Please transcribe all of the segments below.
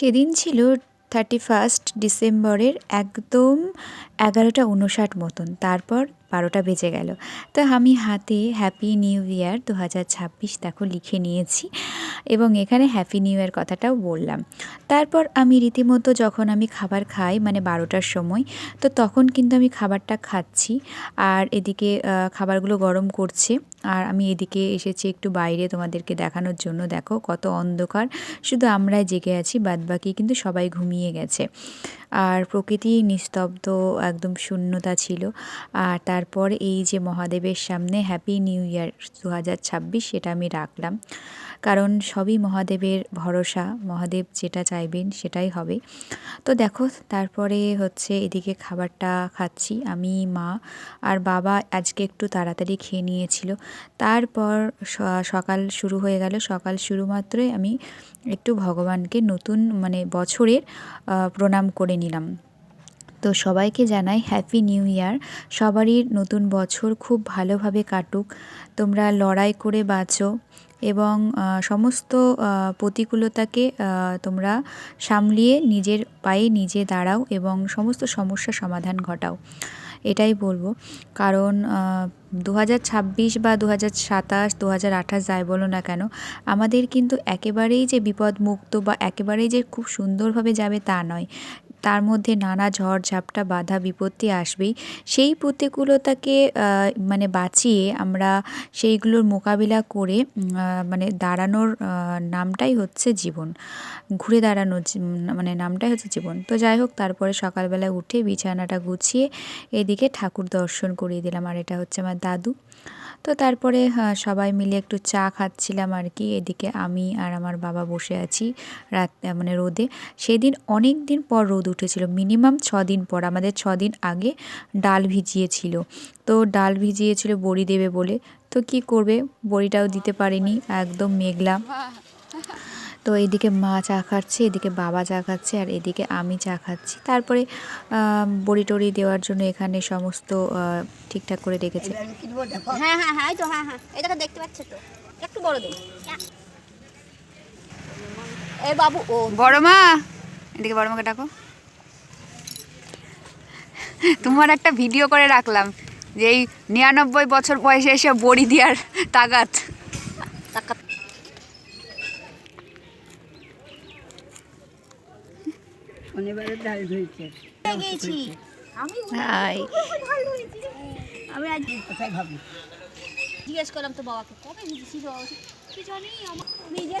সেদিন ছিল thirty first ডিসেম্বরের একদম এগারোটা উনষাট মতন। তারপর বারোটা বেজে গেল। তো আমি হাতে হ্যাপি নিউ ইয়ার দু হাজার ছাব্বিশ দেখো লিখে নিয়েছি। এবং এখানে হ্যাপি নিউ ইয়ার কথাটাও বললাম। তারপর আমি রীতিমতো যখন আমি খাবার খাই মানে বারোটার সময়, তো তখন কিন্তু আমি খাবারটা খাচ্ছি। আর এদিকে খাবারগুলো গরম করছে। আর আমি এদিকে এসেছি একটু বাইরে তোমাদেরকে দেখানোর জন্য। দেখো কত অন্ধকার। শুধু আমরাই জেগে আছি, বাদবাকি কিন্তু সবাই ঘুমিয়ে গেছে। আর প্রকৃতি নিস্তব্ধ, একদম শূন্যতা ছিল। আর তারপর এই যে মহাদেবের সামনে হ্যাপি নিউ ইয়ার দু হাজার ছাব্বিশ, সেটা আমি রাখলাম। কারণ সবই মহাদেবের ভরসা, মহাদেব যেটা চাইবেন সেটাই হবে। তো দেখো, তারপরে হচ্ছে এদিকে খাবারটা খাচ্ছি, আমি, মা আর বাবা আজকে একটু তাড়াতাড়ি খেয়ে নিয়েছিল। তারপর সকাল শুরু হয়ে গেল, সকাল শুরু মাত্রই আমি একটু ভগবানকে নতুন মানে বছরের প্রণাম করে নিলাম। তো সবাইকে জানাই হ্যাপি নিউ ইয়ার সবারই নতুন বছর খুব ভালোভাবে কাটুক। তোমরা লড়াই করে বাঁচো এবং সমস্ত প্রতিকূলতাকে তোমরা সামলিয়ে নিজের পায়ে নিজে দাঁড়াও এবং সমস্ত সমস্যা সমাধান ঘটাও। এটাই বলব। কারণ দু হাজার ছাব্বিশ বা দু হাজার সাতাশ দু হাজার আঠাশ যাই বলো না কেন, আমাদের কিন্তু একেবারেই যে বিপদমুক্ত বা একেবারেই যে খুব সুন্দরভাবে যাবে তা নয়। তার মধ্যে নানা ঝড় ঝাপটা বাধা বিপত্তি আসবেই। সেই প্রতিকূলতাকে মানে বাঁচিয়ে আমরা সেইগুলোর মোকাবিলা করে মানে দাঁড়ানোর নামটাই হচ্ছে জীবন। ঘুরে দাঁড়ানোর মানে নামটাই হচ্ছে জীবন। তো যাই হোক, তারপরে সকালবেলা উঠে বিছানাটা গুছিয়ে এদিকে ঠাকুর দর্শন করিয়ে দিলাম। আর এটা হচ্ছে আমার দাদু। তো তারপরে সবাই মিলে একটু চা খাচ্ছিলাম আর কি এদিকে আমি আর আমার বাবা বসে আছি রাত মানে রোদে। সেদিন অনেক দিন পর রোদ উঠেছিল, মিনিমাম ছ দিন পর। আমাদের ছ দিন আগে ডাল ভিজিয়েছিল। তো ডাল ভিজিয়েছিল বড়ি দেবে বলে। তো কি করবে? বড়িটাও দিতে পারিনি, একদম মেঘলা। তো এদিকে মা চা খাচ্ছে এদিকে বাবা চা খাচ্ছে আর এদিকে আমি চা খাচ্ছি। তারপরে বড়ি টড়ি দেওয়ার জন্য এখানে সমস্ত ঠিকঠাক করে রেখেছে। হ্যাঁ হ্যাঁ হ্যাঁ তো হ্যাঁ হ্যাঁ এটাকে দেখতে পাচ্ছ তো? একটু বড় দিন এ বাবু ও। বড় মা এদিকে বড় মাকে ডাকো। তোমার একটা ভিডিও করে রাখলাম যে এই নিরানব্বই বছর বয়সে এসে বড়ি দেওয়ার তাগাত। টাকা শনিবারে ডাল ধুয়েছে গেছি? আমি হাই। আমি আজ কোথায় ভাবি? জিজ্ঞেস করলাম তো বাবাকে কবে ভিজেছিস বাবা কি জানি আমার নিজে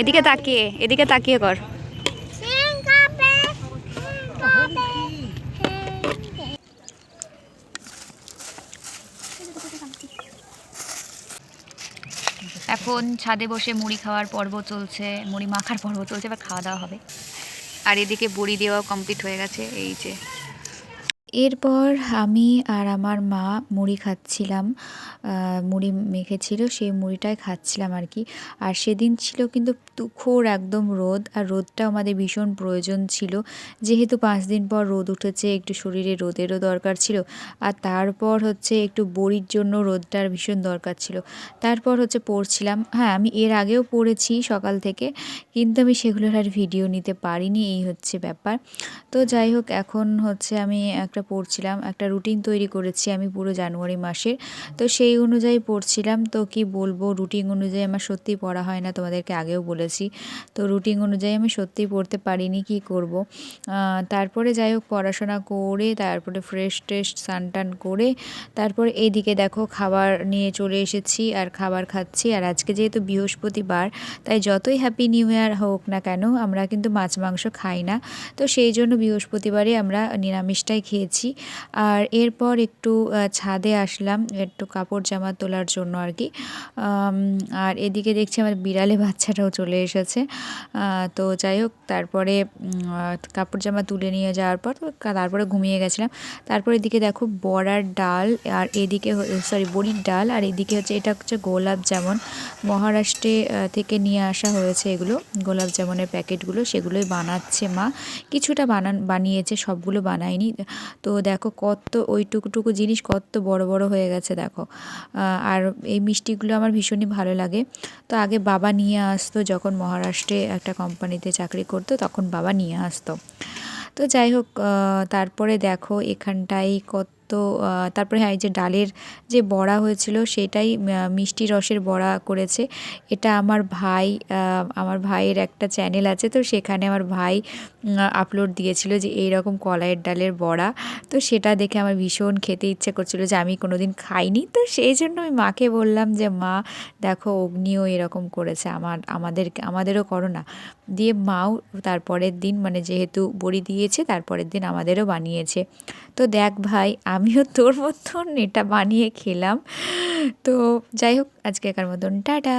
এদিকে তাকিয়ে এদিকে তাকিয়ে কর। এখন ছাদে বসে মুড়ি খাওয়ার পর্ব চলছে, মুড়ি মাখার পর্ব চলছে, এবার খাওয়া দাওয়া হবে। আর এদিকে বড়ি দেওয়াও কমপ্লিট হয়ে গেছে, এই যে। এরপর আমি আর আমার মা মুড়ি খাচ্ছিলাম মুড়ি মেখেছিল সেই মুড়িটাই খাচ্ছিলাম আর কি। আর সেদিন ছিল কিন্তু তুখোর একদম রোদ, আর রোদটাও আমাদের ভীষণ প্রয়োজন ছিল। যেহেতু পাঁচ দিন পর রোদ উঠেছে, একটু শরীরে রোদেরও দরকার ছিল, আর তারপর হচ্ছে একটু বড়ির জন্য রোদটার ভীষণ দরকার ছিল। তারপর হচ্ছে পড়ছিলাম। হ্যাঁ আমি এর আগেও পড়েছি সকাল থেকে, কিন্তু আমি সেগুলোর আর ভিডিও নিতে পারিনি, এই হচ্ছে ব্যাপার। তো যাই হোক, এখন হচ্ছে আমি একটা পড়ছিলাম, একটা রুটিন তৈরি করেছি আমি পুরো জানুয়ারি মাসের। তো সেই অনুযায়ী পড়ছিলাম। তো কি বলব রুটিন অনুযায়ী আমার সত্যিই পড়া হয় না, তোমাদেরকে আগেও বলেছি। তো রুটিন অনুযায়ী আমি সত্যিই পড়তে পারিনি, কি করব? তারপরে যাই হোক, পড়াশোনা করে, তারপরে ফ্রেশ ট্রেশ স্নান টান করে, তারপর এইদিকে দেখো খাবার নিয়ে চলে এসেছি আর খাবার খাচ্ছি। আর আজকে যেহেতু বৃহস্পতিবার, তাই যতই হ্যাপি নিউ ইয়ার হোক না কেন, আমরা কিন্তু মাছ, মাংস খাই না। তো সেই জন্য বৃহস্পতিবারে আমরা নিরামিষটাই খেয়েছি। আর এরপর একটু ছাদে আসলাম, একটু কাপড় জামা তোলার জন্য আর কি। আর এদিকে দেখছি আমার বিড়ালে বাচ্চাটাও চলে এসেছে। তো যাই হোক, তারপরে কাপড় জামা তুলে নিয়ে যাওয়ার পর তারপরে ঘুমিয়ে গেছিলাম। তারপরে এদিকে দেখো বড়ার ডাল, আর এদিকে সরি বড়ির ডাল, আর এদিকে হচ্ছে, এটা হচ্ছে গোলাপ জামুন। মহারাষ্ট্রে থেকে নিয়ে আসা হয়েছে এগুলো। গোলাপ জামুনের প্যাকেটগুলো, সেগুলোই বানাচ্ছে মা। কিছুটা বানান, বানিয়েছে, সবগুলো বানায়নি। তো দেখো কত ওইটুকুটুকু জিনিস কত বড় বড় হয়ে গেছে, দেখো। আর এই মিষ্টিগুলো আমার ভীষণই ভালো লাগে। তো আগে বাবা নিয়ে আসতো যখন মহারাষ্ট্রে একটা কোম্পানিতে চাকরি করতো, তখন বাবা নিয়ে আসতো। তো যাই হোক তারপরে দেখো এখানটায় কত আহ, তারপরে হ্যাঁ এই যে ডালের যে বড়া হয়েছিল সেটাই মিষ্টি রসের বড়া করেছে। এটা আমার ভাই আমার ভাইয়ের একটা চ্যানেল আছে তো সেখানে আমার ভাই আপলোড দিয়েছিল যে এই রকম কলাইয়ের ডালের বড়া। তো সেটা দেখে আমার ভীষণ খেতে ইচ্ছে করছিল যে আমি কোনো দিন খাইনি। তো সেই জন্য আমি মাকে বললাম যে মা দেখো অগ্নিও এরকম করেছে। আমার আমাদের আমাদেরও করো না। দিয়ে মাও তারপরের দিন মানে যেহেতু বড়ি দিয়েছে, তারপরের দিন আমাদেরও বানিয়েছে। তো দেখ ভাই, আমিও তোর মতন এটা বানিয়ে খেলাম। তো যাই হোক আজকে একার মতন, টাটা।